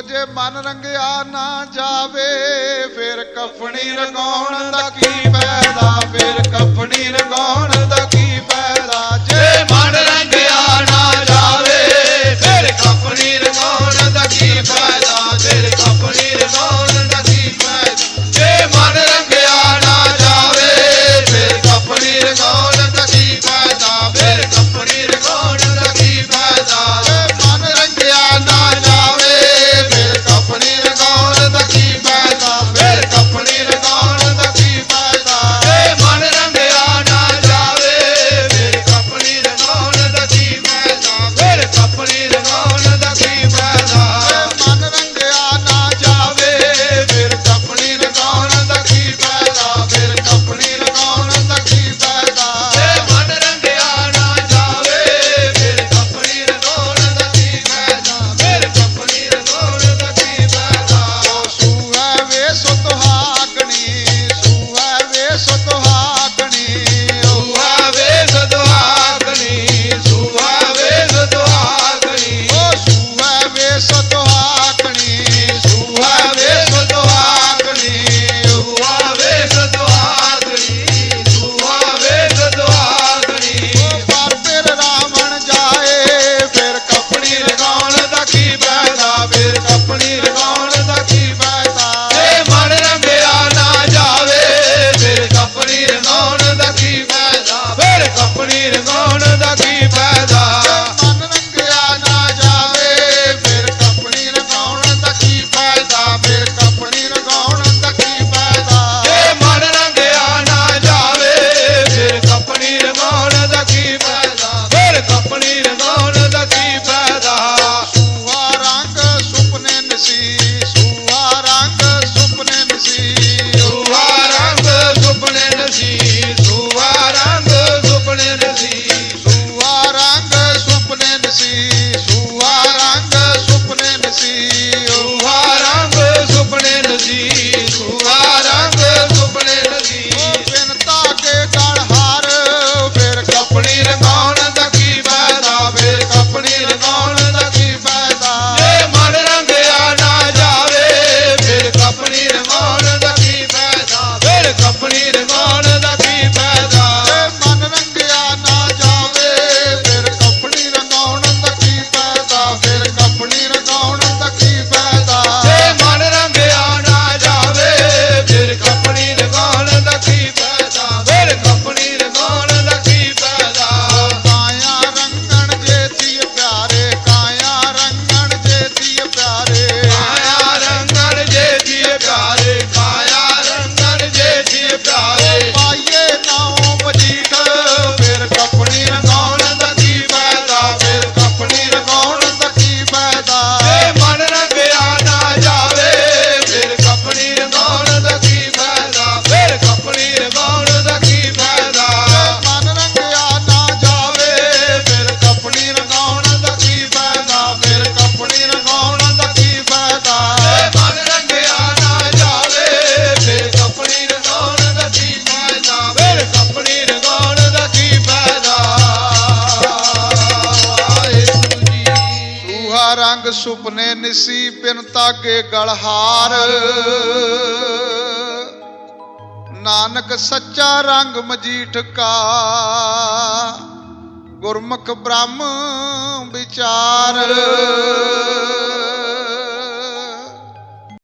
ਜੇ ਮਨ ਰੰਗਿਆ ਨਾ ਜਾਵੇ ਫਿਰ ਕਫਣੀ ਰਗਾਉਣ ਦਾ ਕੀ ਫਾਇਦਾ? ਫਿਰ ਕਫਣੀ ਰਗਾਉਣ Rabbi ਨਾਨਕ ਸੁਪਨੇ ਨਿਸੀ ਬਿਨ ਤਾਗੇ ਗਲਹਾਰ ਨਾਨਕ ਸੱਚਾ ਰੰਗ ਮਜੀਠ ਕਾ। ਗੁਰਮੁਖ ਬ੍ਰਹਮ ਵਿਚਾਰ।